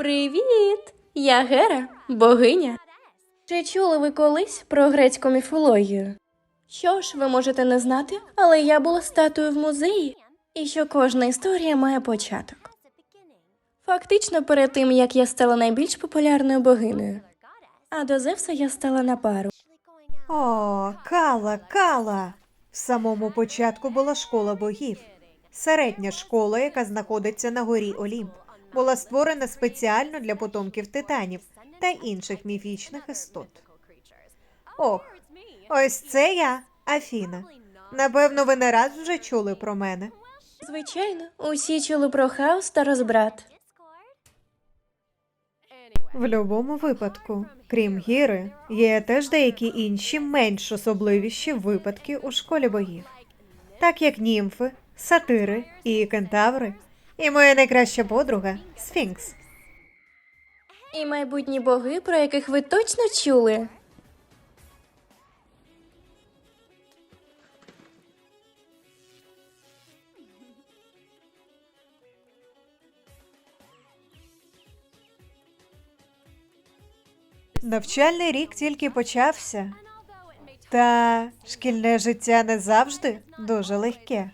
Привіт! Я Гера, богиня. Чи чули ви колись про грецьку міфологію? Що ж, ви можете не знати, але я була статуєю в музеї, і що кожна історія має початок. Фактично, перед тим як я стала найбільш популярною богинею, а до Зевса я стала на пару. О, Кала, Кала. В самому початку була школа богів. Середня школа, яка знаходиться на горі Олімп, була створена спеціально для потомків титанів та інших міфічних істот. Ох, ось це я, Афіна. Напевно, ви не раз вже чули про мене. Звичайно, усі чули про хаос та розбрат. В будь-якому випадку, крім гіри, є теж деякі інші менш особливіші випадки у школі богів, так як німфи, сатири і кентаври, і моя найкраща подруга Сфінкс. І майбутні боги, про яких ви точно чули. Навчальний рік тільки почався, та шкільне життя не завжди дуже легке.